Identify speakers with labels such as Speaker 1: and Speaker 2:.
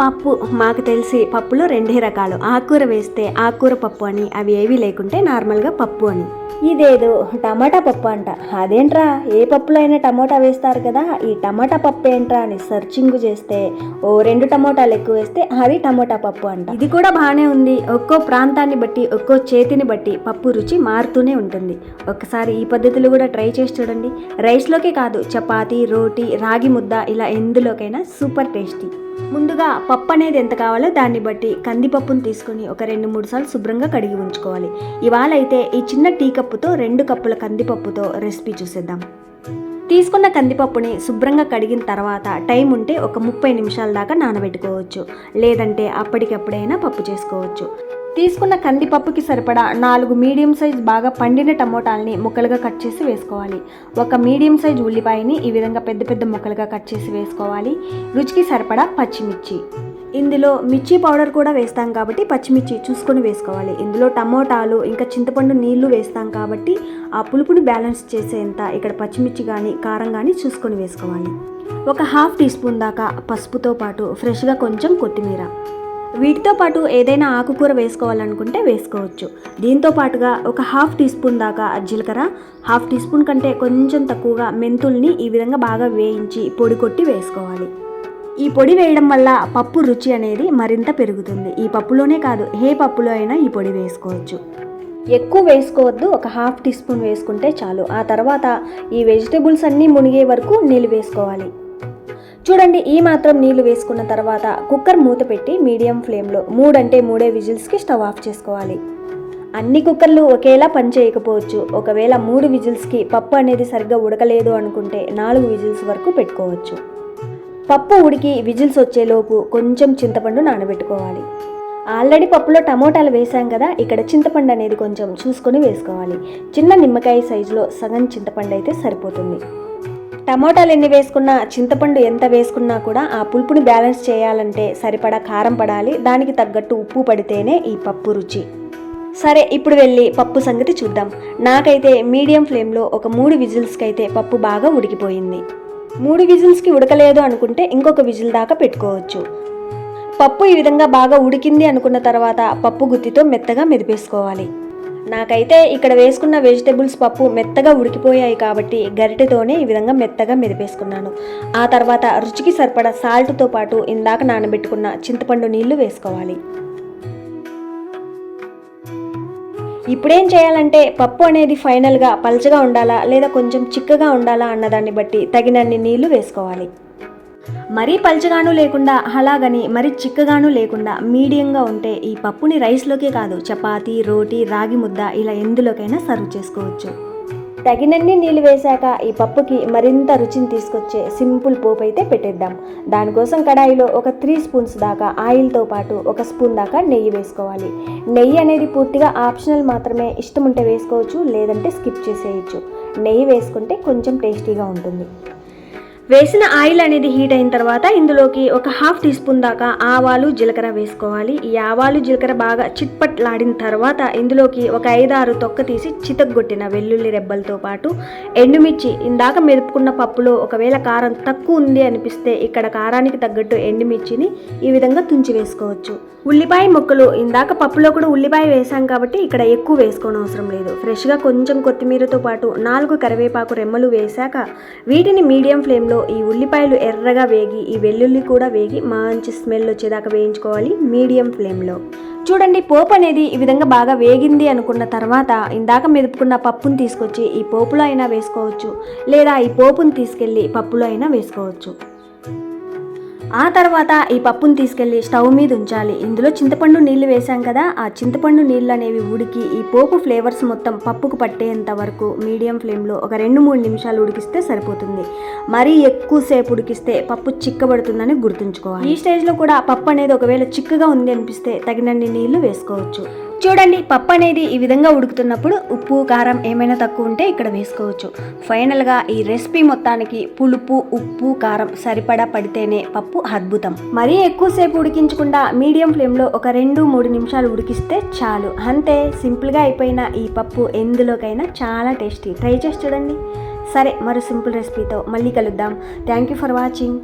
Speaker 1: పప్పు మాకు తెలిసి పప్పులో రెండే రకాలు. ఆకుకూర వేస్తే ఆకుకూర పప్పు అని అవి ఏవి లేకుంటే నార్మల్గా పప్పు అని.
Speaker 2: ఇదేదో టమాటా పప్పు అంట. అదేంట్రా? ఏ పప్పులో అయినా టమోటా వేస్తారు కదా? ఈ టమాటా పప్పు ఏంట్రా అని సర్చింగ్ చేస్తే ఓ రెండు టమోటాలు ఎక్కువ వేస్తే అది టమోటా పప్పు అంట.
Speaker 1: ఇది కూడా బాగానే ఉంది. ఒక్కో ప్రాంతాన్ని బట్టి ఒక్కో చేతిని బట్టి పప్పు రుచి మారుతూనే ఉంటుంది. ఒక్కసారి ఈ పద్ధతులు కూడా ట్రై చేసి చూడండి. రైస్లోకే కాదు చపాతీ రోటీ రాగి ముద్ద ఇలా ఎందులోకైనా సూపర్ టేస్టీ. ముందుగా పప్పు అనేది ఎంత కావాలో దాన్ని బట్టి కందిపప్పును తీసుకొని ఒక రెండు మూడు సార్లు శుభ్రంగా కడిగి ఉంచుకోవాలి. ఇవాళ అయితే ఈ చిన్న టీ కప్పుతో రెండు కప్పుల కందిపప్పుతో రెసిపీ చూసేద్దాం. తీసుకున్న కందిపప్పుని శుభ్రంగా కడిగిన తర్వాత టైం ఉంటే ఒక ముప్పై నిమిషాల దాకా నానబెట్టుకోవచ్చు. లేదంటే అప్పటికప్పుడైనా పప్పు చేసుకోవచ్చు. తీసుకున్న కందిపప్పుకి సరిపడా నాలుగు మీడియం సైజ్ బాగా పండిన టమోటాలని ముక్కలుగా కట్ చేసి వేసుకోవాలి. ఒక మీడియం సైజ్ ఉల్లిపాయని ఈ విధంగా పెద్ద పెద్ద ముక్కలుగా కట్ చేసి వేసుకోవాలి. రుచికి సరిపడా పచ్చిమిర్చి. ఇందులో మిర్చి పౌడర్ కూడా వేస్తాం కాబట్టి పచ్చిమిర్చి చూసుకొని వేసుకోవాలి. ఇందులో టమోటాలు ఇంకా చింతపండు నీళ్ళు వేస్తాం కాబట్టి ఆ పులుపుని బ్యాలెన్స్ చేసేంత ఇక్కడ పచ్చిమిర్చి కానీ కారం కానీ చూసుకొని వేసుకోవాలి. ఒక హాఫ్ టీ స్పూన్ దాకా పసుపుతో పాటు ఫ్రెష్గా కొంచెం కొత్తిమీర. వీటితో పాటు ఏదైనా ఆకుకూర వేసుకోవాలనుకుంటే వేసుకోవచ్చు. దీంతో పాటుగా ఒక హాఫ్ టీ స్పూన్ దాకా జీలకర్ర హాఫ్ టీ స్పూన్ కంటే కొంచెం తక్కువగా మెంతుల్ని ఈ విధంగా బాగా వేయించి పొడి కొట్టి వేసుకోవాలి. ఈ పొడి వేయడం వల్ల పప్పు రుచి అనేది మరింత పెరుగుతుంది. ఈ పప్పులోనే కాదు ఏ పప్పులో అయినా ఈ పొడి వేసుకోవచ్చు.
Speaker 2: ఎక్కువ వేసుకోవద్దు ఒక హాఫ్ టీ స్పూన్ వేసుకుంటే చాలు. ఆ తర్వాత ఈ వెజిటేబుల్స్ అన్నీ మునిగే వరకు నీళ్ళు వేసుకోవాలి. చూడండి ఈ మాత్రం నీళ్ళు వేసుకున్న తర్వాత కుక్కర్ మూత పెట్టి మీడియం ఫ్లేమ్లో మూడంటే మూడే విజిల్స్కి స్టవ్ ఆఫ్ చేసుకోవాలి. అన్ని కుక్కర్లు ఒకేలా పనిచేయకపోవచ్చు ఒకవేళ మూడు విజిల్స్కి పప్పు అనేది సరిగ్గా ఉడకలేదు అనుకుంటే నాలుగు విజిల్స్ వరకు పెట్టుకోవచ్చు. పప్పు ఉడికి విజిల్స్ వచ్చేలోపు కొంచెం చింతపండు నానబెట్టుకోవాలి. ఆల్రెడీ పప్పులో టమోటాలు వేసాం కదా ఇక్కడ చింతపండు అనేది కొంచెం చూసుకొని వేసుకోవాలి. చిన్న నిమ్మకాయ సైజులో సగం చింతపండు అయితే సరిపోతుంది. టమోటాలు ఎన్ని వేసుకున్నా చింతపండు ఎంత వేసుకున్నా కూడా ఆ పులుపుని బ్యాలెన్స్ చేయాలంటే సరిపడా కారం పడాలి. దానికి తగ్గట్టు ఉప్పు పడితేనే ఈ పప్పు రుచి. సరే ఇప్పుడు వెళ్ళి పప్పు సంగతి చూద్దాం. నాకైతే మీడియం ఫ్లేమ్లో ఒక మూడు విజిల్స్కి అయితే పప్పు బాగా ఉడికిపోయింది. మూడు విజిల్స్కి ఉడకలేదు అనుకుంటే ఇంకొక విజిల్ దాకా పెట్టుకోవచ్చు. పప్పు ఈ విధంగా బాగా ఉడికింది అనుకున్న తర్వాత పప్పు గుత్తితో మెత్తగా మెదిపేసుకోవాలి. నాకైతే ఇక్కడ వేసుకున్న వెజిటేబుల్స్ పప్పు మెత్తగా ఉడికిపోయాయి కాబట్టి గరిటెతోనే ఈ విధంగా మెత్తగా మెదిపేసుకున్నాను. ఆ తర్వాత రుచికి సరిపడా సాల్ట్తో పాటు ఇందాక నానబెట్టుకున్న చింతపండు నీళ్ళు వేసుకోవాలి. ఇప్పుడేం చేయాలంటే పప్పు అనేది ఫైనల్గా పలచగా ఉండాలా లేదా కొంచెం చిక్కగా ఉండాలా అన్నదాన్ని బట్టి తగినన్ని నీళ్ళు వేసుకోవాలి. మరీ పల్చగాను లేకుండా అలాగని మరీ చిక్కగాను లేకుండా మీడియంగా ఉంటే ఈ పప్పుని రైస్లోకే కాదు చపాతి రోటీ రాగి ముద్ద ఇలా ఎందులోకైనా సర్వ్ చేసుకోవచ్చు. తగినన్ని నీళ్ళు వేశాక ఈ పప్పుకి మరింత రుచిని తీసుకొచ్చే సింపుల్ పోపు అయితే పెట్టేద్దాం. దానికోసం కడాయిలో ఒక త్రీ స్పూన్స్ దాకా ఆయిల్తో పాటు ఒక స్పూన్ దాకా నెయ్యి వేసుకోవాలి. నెయ్యి అనేది పూర్తిగా ఆప్షనల్ మాత్రమే. ఇష్టం ఉంటే వేసుకోవచ్చు లేదంటే స్కిప్ చేసేయచ్చు. నెయ్యి వేసుకుంటే కొంచెం టేస్టీగా ఉంటుంది. వేసిన ఆయిల్ అనేది హీట్ అయిన తర్వాత ఇందులోకి ఒక హాఫ్ టీ స్పూన్ దాకా ఆవాలు జీలకర్ర వేసుకోవాలి. ఈ ఆవాలు జీలకర్ర బాగా చిట్పట్లాడిన తర్వాత ఇందులోకి ఒక ఐదారు తొక్క తీసి చితగ్గొట్టిన వెల్లుల్లి రెబ్బలతో పాటు ఎండుమిర్చి. ఇందాక మెరుపుకున్న పప్పులో ఒకవేళ కారం తక్కువ ఉంది అనిపిస్తే ఇక్కడ కారానికి తగ్గట్టు ఎండుమిర్చిని ఈ విధంగా తుంచి వేసుకోవచ్చు. ఉల్లిపాయ ముక్కలు ఇందాక పప్పులో కూడా ఉల్లిపాయ వేసాం కాబట్టి ఇక్కడ ఎక్కువ వేసుకోవడం అవసరం లేదు. ఫ్రెష్గా కొంచెం కొత్తిమీరతో పాటు నాలుగు కరివేపాకు రెమ్మలు వేశాక వీటిని మీడియం ఫ్లేమ్లో ఈ ఉల్లిపాయలు ఎర్రగా వేగి ఈ వెల్లుల్లి కూడా వేగి మంచి స్మెల్ వచ్చేదాకా వేయించుకోవాలి మీడియం ఫ్లేమ్లో చూడండి పోపు అనేది ఈ విధంగా బాగా వేగింది అనుకున్న తర్వాత ఇందాక మెదుపుకున్న పప్పును తీసుకొచ్చి ఈ పోపులో అయినా వేసుకోవచ్చు. లేదా ఈ పోపును తీసుకెళ్ళి పప్పులో అయినా వేసుకోవచ్చు. ఆ తర్వాత ఈ పప్పును తీసుకెళ్ళి స్టవ్ మీద ఉంచాలి. ఇందులో చింతపండు నీళ్ళు వేసాం కదా ఆ చింతపండు నీళ్ళు అనేవి ఉడికి ఈ పోపు ఫ్లేవర్స్ మొత్తం పప్పుకు పట్టేంత వరకు మీడియం ఫ్లేమ్లో ఒక రెండు మూడు నిమిషాలు ఉడికిస్తే సరిపోతుంది. మరీ ఎక్కువసేపు ఉడికిస్తే పప్పు చిక్కబడుతుందని గుర్తుంచుకోవాలి. ఈ స్టేజ్లో కూడా పప్పు అనేది ఒకవేళ చిక్కగా ఉంది అనిపిస్తే తగినన్ని నీళ్ళు వేసుకోవచ్చు. చూడండి పప్పు అనేది ఈ విధంగా ఉడుకుతున్నప్పుడు ఉప్పు కారం ఏమైనా తక్కువ ఉంటే ఇక్కడ వేసుకోవచ్చు. ఫైనల్గా ఈ రెసిపీ మొత్తానికి పులుపు ఉప్పు కారం సరిపడా పడితేనే పప్పు అద్భుతం. మరీ ఎక్కువసేపు ఉడికించకుండా మీడియం ఫ్లేమ్లో ఒక రెండు మూడు నిమిషాలు ఉడికిస్తే చాలు. అంతే సింపుల్గా అయిపోయిన ఈ పప్పు ఎందులోకైనా చాలా టేస్టీ. ట్రై చేసి చూడండి. సరే మరో సింపుల్ రెసిపీతో మళ్ళీ కలుద్దాం. Thank you for watching